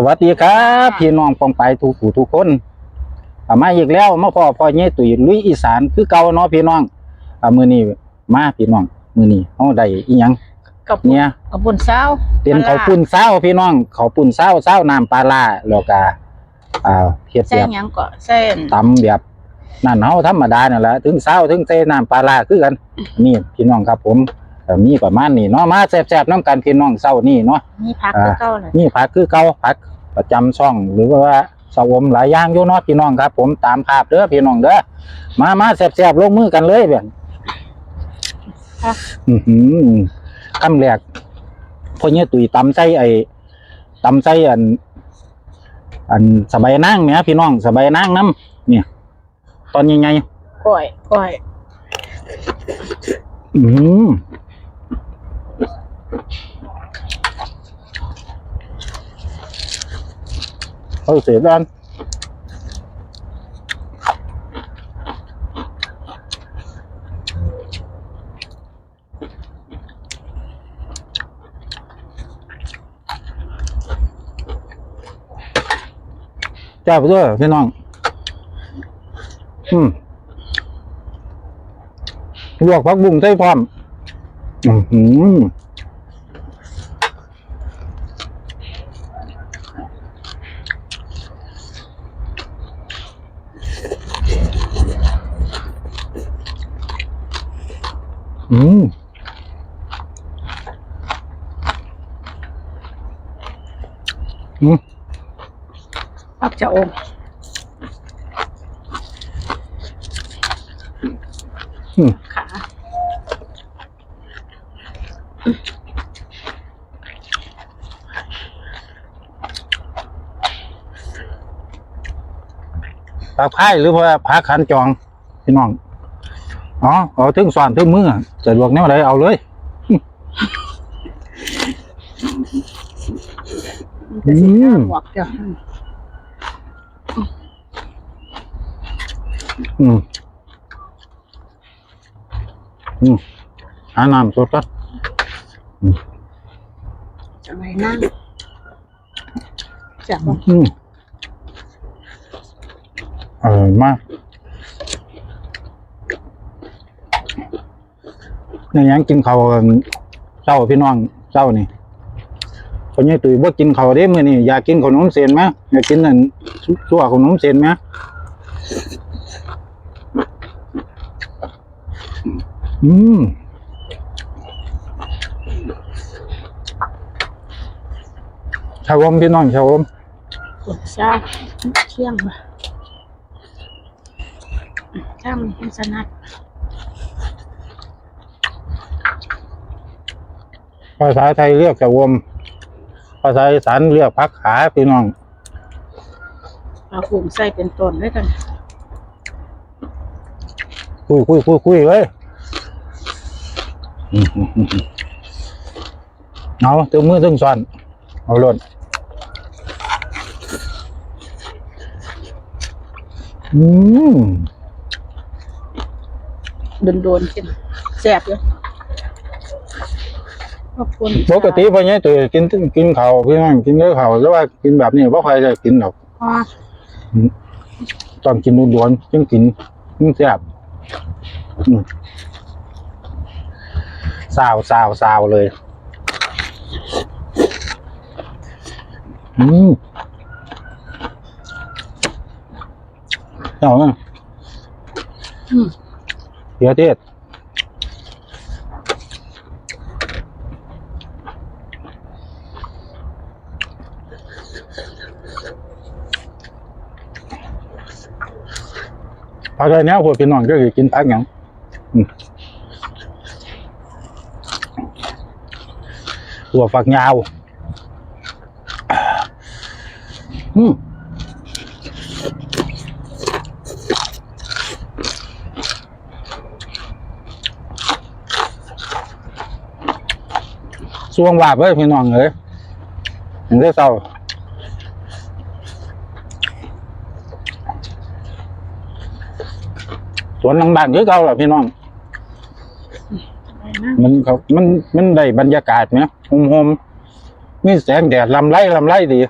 สวัสดีครับพี่น้องปองไปทุกผู้ทุกคนอ่ามาอีกแล้วมาพ่อพ่อเย่ตุ๋ยลุยอีสานคือเก่าเนาะพี่น้องอ่ามื้อนี้มาพี่น้องมื้อนี้เฮาได้อีหยังกับเนี่ยกับบุญเศร้าเป็นข้าวปุ้นเศร้าพี่น้องข้าวปุ้นเศร้าเศร้าน้ำปลาร้าแล้วก็อ่าเฮ็ดเส้แบนบหยังก็เส้นตำแบบนั่นเฮาธรรมดานั่นแหละถึงเศร้าถึงใส่น้ำปลาร้าคือกันนี่พี่น้องครับผม ก็มีประมาณนี้เนาะมาแซ่บๆน้ำกันพี่น้องเศร้านี่เนาะมีพักอ่าคือเก่าเลยนี่ผักคือเก่าผักประจำช่องหรือว่าสวมหลายอย่างอยู่เนาะพี่น้องครับ ผมตามภาพเด้อพี่น้องเด้อมามาแซ่บๆลงมือกันเลยเบี่ยนอือหือคำแรกพ่อเนี่ยตุยตำใจไอ้ตำใจอัน อันสบายนั่งเนี่ยพี่น้องสบายนั่งน้ำเนี่ย ตอนยังไง ก้อยก้อย อืม เอาเสียด้านจ้าไปด้วยพี่น้อง อืมลวกผักบุ้งใส่พร้อม อือ ออืมอืมพักจะอมอืมขาปลาพายหรือว่าปลาขันจอง พี่น้อง อ๋อเอาถึงสอนถึงมือ จะลวกแนวใดเอาเลยมันจะสิข้าวหมวกจ้ะอืมอืมหาน้ำสดก่อนจะไงนั่งจะบ่อืมอร่อยมาก นี่ยยังกินเขาวกันเจ้าพี่น้องเจ้านี่คนนี้ตุยบ่กินเขาวเด้มื้อนี้อยากกินขนมเส้นไหมอยากกินนั่นซั่วขนมเส้นไหมอืมชาวมพี่น้องชาวมบุญเศร้าเที่ยงว่ะข้ามเป็นสนัด ภาษาไทยเรียกชาวอมภาษาอีสานเรียกพักขาพี่น้อง เอาผงใส่เป็นต้นด้วยกันคุยคุยคุยคุยเลยเอาถึงมือถึงซ้อนเอาหล่นอืมโดนๆกินแสบเลย ขอบคุณปกติพอเนี้ยตัวกินกินข้าวพี่น้องกินเยอะข้าวแล้วว่ากินแบบนี้ไม่ค่อยได้กินหรอกอ๋อต้องกินด่วนๆจึงกินจึงแซ่บอืมสาวสาวสาวเลย อืมเอาเนาะอืมเดี๋ยวเทศ อะไรเนี้ยพวกพี่น้องก็คือกินพักหยังอืมตัวฝักยาวอืมช่วงวาบเว้ยพี่น้องเอ้ยถึงได้เศร้า สวนหลังบ้านคือเก่าล่ะพี่น้องอะไรนะมันเขามันมันได้บรรยากาศไหมโฮมโฮมมีแสงแดดลำไรลำไรดี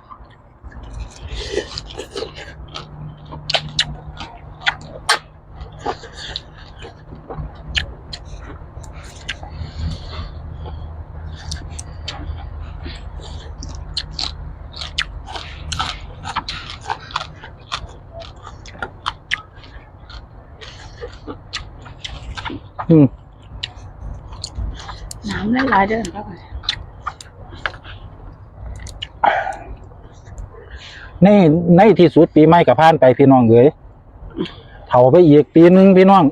อืมน้ำหลายๆเด้อครับในในที่สุดปีใหม่กับผ่านไปพี่น้องเอ๋ยเฒ่าไปอีกปีหนึงพี่น้อง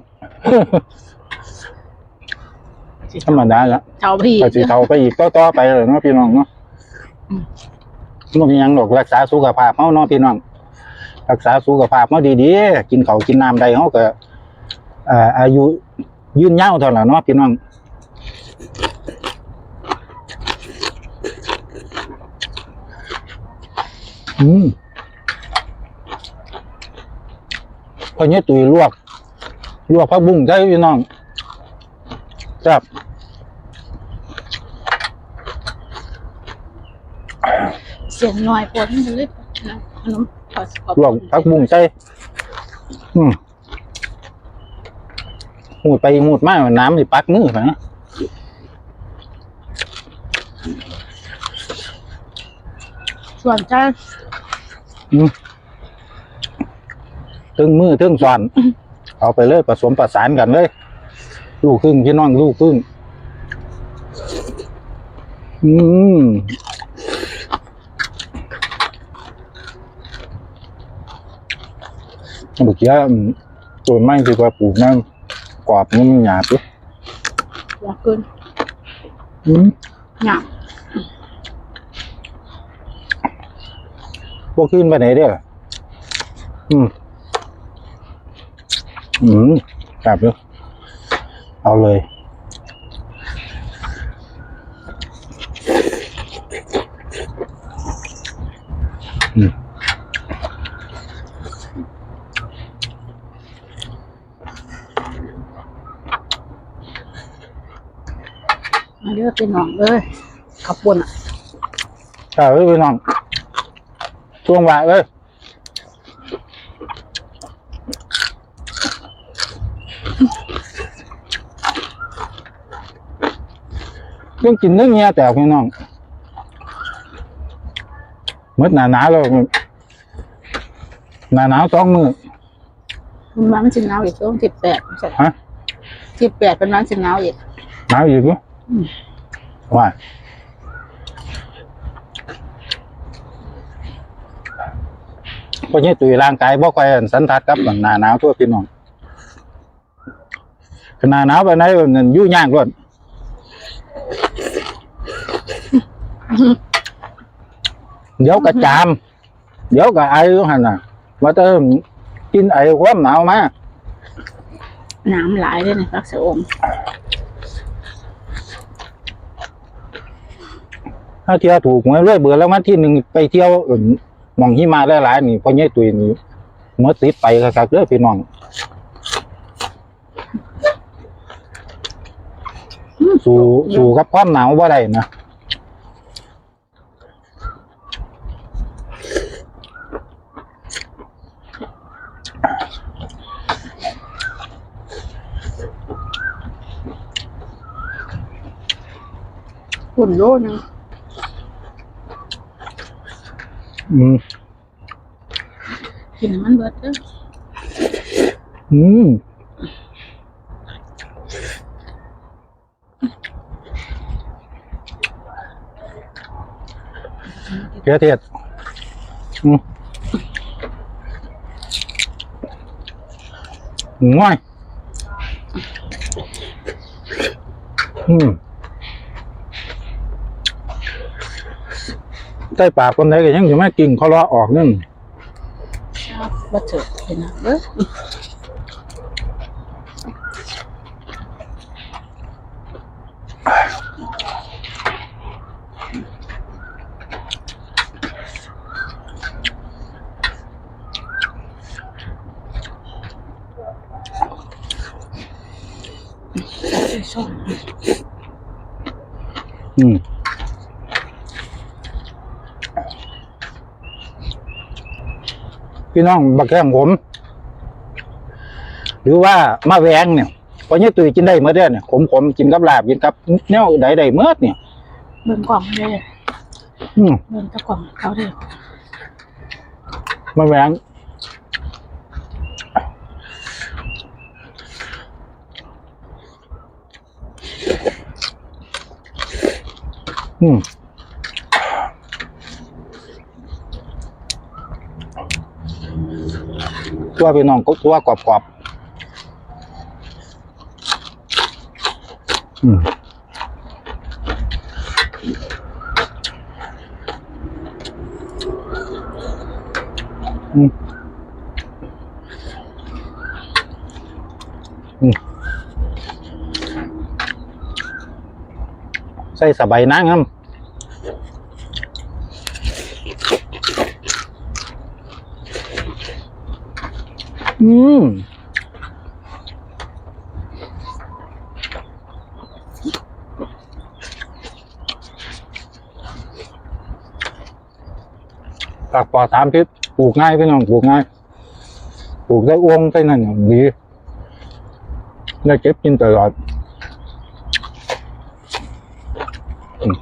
ธรรมดาละเท่าพี่ก็สิเฒ่าไปอีกต่อๆไปเลยเนาะพี่น้องเนาะบ่มีหยังดอกรักษาสุขภาพเฮาเนาะพี่น้องรักษาสุขภาพเฮาดีๆกินข้าวกินน้ำได้เฮาก็เอ่ออายุ ยืนยาวเท่านั้นเนาะพี่น้องอืมพอเนี้ยตุยลวก ลวกผักบุ้งใช่พี่น้องแซ่บเสียงหน่อยปวดมันเลยนะขนมขอขอลวกผักบุ้งใช่อืม หูดไปหูดมาน้ำสิปักมือไปนะส่วนจ้าอืมตึงมือตึงสอนเอาไปเลยผสมประสานกันเลย ลูกครึ่งพี่น้องลูกครึ่งอืมเมื่อกี้ตัวไม้ดีกว่าปลูกน้ำ กรอบนี่มันหยาบดิอยากเกินอืมหยาบพวกขึ้นไปไหนเด้ออืมอืมกลับเลยเอาเลย มาเลือกเป็นหนองเลยขับปุ่นอะกลับเลยพี่น้องช่วงวะเลยเรื่องกินเรื่องเงี้ยแต่พี่น้องเมื่อหนาหนาวแล้วหนาหนาวสองมือมันวันสิบหนาวอีกช่วงสิบแปดฮะสิบแปดเป็นวันสิบหนาวอีกหนาวอีกเหรออืม ว่าเพราะนี้ตุยร่างกายบ่ค่อยสันทัดกับหนาหนาวทั่วพี่น้องขนาหนาวไปไหนนั่นยู่ยากรวดเดี๋ยวก็จาม เดี๋ยวก็ไออยู่หันน่ะว่าเติมกินไอความหนาวมาน้ำหลายเลยนะพักเสอม ถ้าเที่ยวถูกหวยรวยเบื่อแล้ววันที่หนึ่งไปเที่ยวมองหิมาหลายๆนี่พอเนี้ยตุยนี่เมื่อติดไปครับเด้อพี่น้องสู่สู่กับความหนาวว่าได้นะปุ่นโลนึง อืมกินมันเบิดเด้ออืมเพียเทียดอืมง่ายอืม ใต้ปากคนไหนก็ยังอยู่ไม่กิ่งเขาล้อออกนั่นครับบัดเถิดเป็นนะเด้ออืม พี่น้องบักแข้งผม หรือว่ามาแวงเนี่ยพอเนี่ยตุยกินได้เมื่อเดือนเนี่ยขมขมๆกินกับลาบกินกับแนวใดใดๆเมื่อเนี่ยเบิ่งกล่องเลยอืมเบิ่งตะกล่องเขาเลยมาแวงอืม ตัวพี่น้องก็ตัวกรอบกรอบอืมอืมอืมใส่สบายนั่งครับ อืมผักปอดสารพิษปลูกง่ายพี่น้องปลูกง่ายปลูกได้อ้วงได้นั่นดีได้เก็บกินตลอดอืม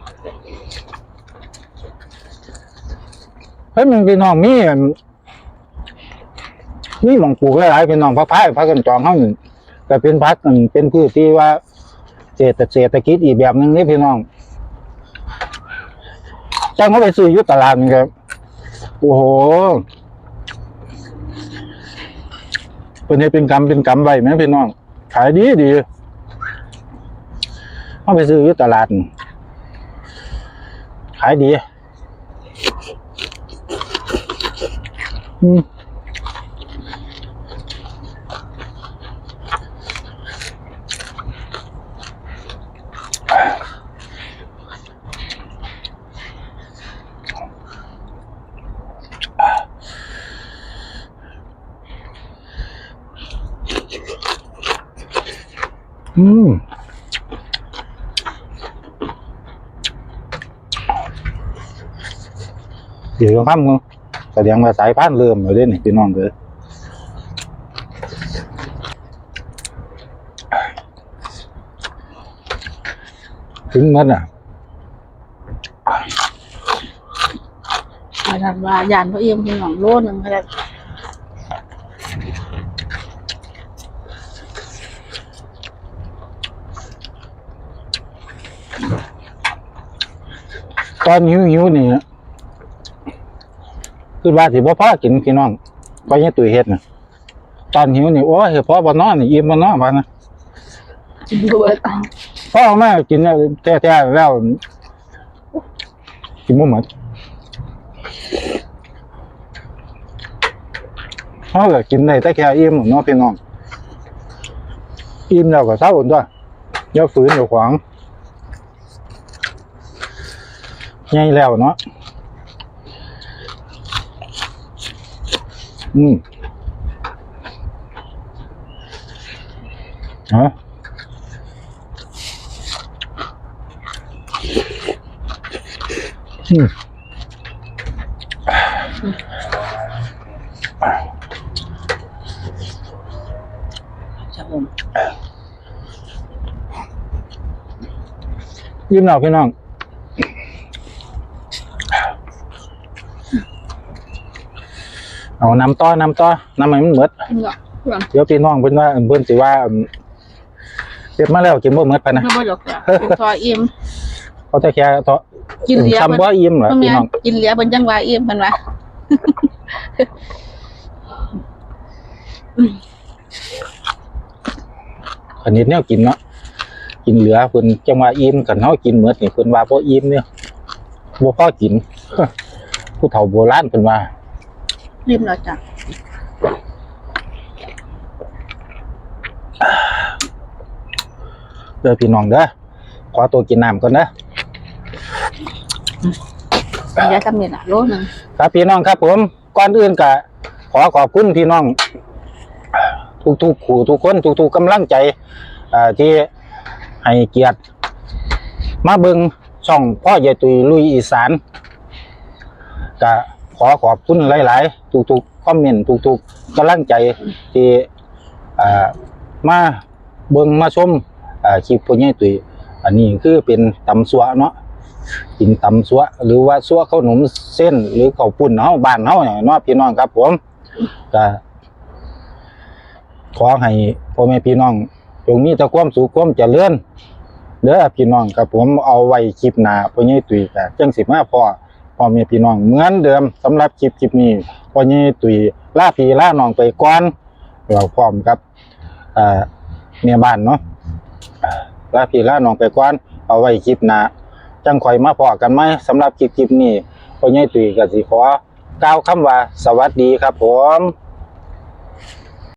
เฮ้ยมันพี่น้องมีอั นมีหมองปลูกหลายๆพี่น้องพักพายพักกันจองเขาหนึ่งแต่เป็นพักอันเป็นพืชที่ว่าเศรษฐเศรษฐกิจอีกแบบหนึงนี่พี่น้องจ้างเขาไปซื้ออยุตลาดนี่ครับโอ้โหเป็นให้เป็นกรรมเป็นกรรมไว้ไหมพี่น้อง ขายดีดีเอาไปซื้ออยู่ตลาด ขายดี อืม อืมเดี๋ยวข้ามงแสดงว่าสายพันเริ่มแล้วเด้นี่พี่น้องเลยถึงมันอะอาจารย์ว่ายานเขาเอี่ยมพี่น้องโลนึงก็ได้ ตอนหิวหิวๆนี่คือว่าสิบ่พอกินพี่น้องก็ยังตุยเฮ็ดนะตอนหิวนี่โอ้ยพอบ่นอนนี่อิ่มบ่นอนพานะกินดูเลยพอเอามากินแล้วแท้ๆแล้วกินบ่หมดเฮาก็กินได้แต่แค่อิ่มเนาะพี่น้องอิ่มแล้วก็เซาตัวอย่าฝืนอย่าขวาง ใหญ่แล้วเนาะอืมฮะอืมชะอมยิ้มหน่อยพี่น้อง เอาน้ำต้อน้ำต้อน้ำมันมันเหมือดเนาะเพื่อนเดี๋ยวพี่น้องเพิ่นว่าเพิ่นสิว่าอืมเก็บมาแล้วกินบ่เหมือดปะนะไม่บ่หรอกจ้ะเป็นซอยเอี่ยมเขาจะแค่เทาะกินเหลียซ้ำบ่อิ่มเหรอเพิ่นพี่แม่น้องกินเหลียบนจังหวะเอี่ยมเพิ่นว่าอันนี้แนวกินเนาะกินเหลือเพิ่นจังว่าอิ่มกันเฮากินเหมือดนี่เพิ่นว่าบ่อิ่มเนี่ยบ่พอกินผู้เฒ่าโบราณเพิ่นว่า ริมแล้วจ้ะเด้อพี่น้องเด้อขอตัวกินน้ำก่อนเด้อเหลียทำนี่ล่ะโลนึงครับพี่น้องครับ ผมก่อนอื่นก็ขอขอบคุณพี่น้อง ทุกๆขู่ทุกคนทุกๆกำลังใจอ่าที่ให้เกียรติมาเบิงช่องพ่อใหญ่ตุยลุยอีสานก็ขอขอบคุณหลาย ๆ ทุกๆคอมเมนต์ทุกๆกำลังใจที่มาเบิ่งมาชมคลิปพ่อใหญ่ตุยอันนี้คือเป็นตำสัวเนาะกินตำสัวหรือว่าสัวข้าวหนุมเส้น หรือข้าวปุ้นเฮาบ้านเฮาเนี่ยเนาะพี่น้องครับผมก็ขอให้พ่อแม่พี่น้องจงมีแต่ความสุขความเจริญเด้อพี่น้องครับผมเอาไว้คลิปหน้าพ่อใหญ่ตุ้ยก็จังสิมาพอ พ่อแม่พี่น้องเหมือนเดิมสำหรับคลิปคลิปนี้พ่อนี่ตุยล่าพี่ล่าน้องไปก่อนเราพร้อมครับเอ่อเมียบ้านเนาะล่าพี่ล่าน้องไปก่อนเอาไว้คลิปหน้าจังคอยมาพอกันไหมสำหรับคลิปคลิปนี้พ่อนี่ตุยกับสิขอกล่าวคำว่าสวัสดีครับผม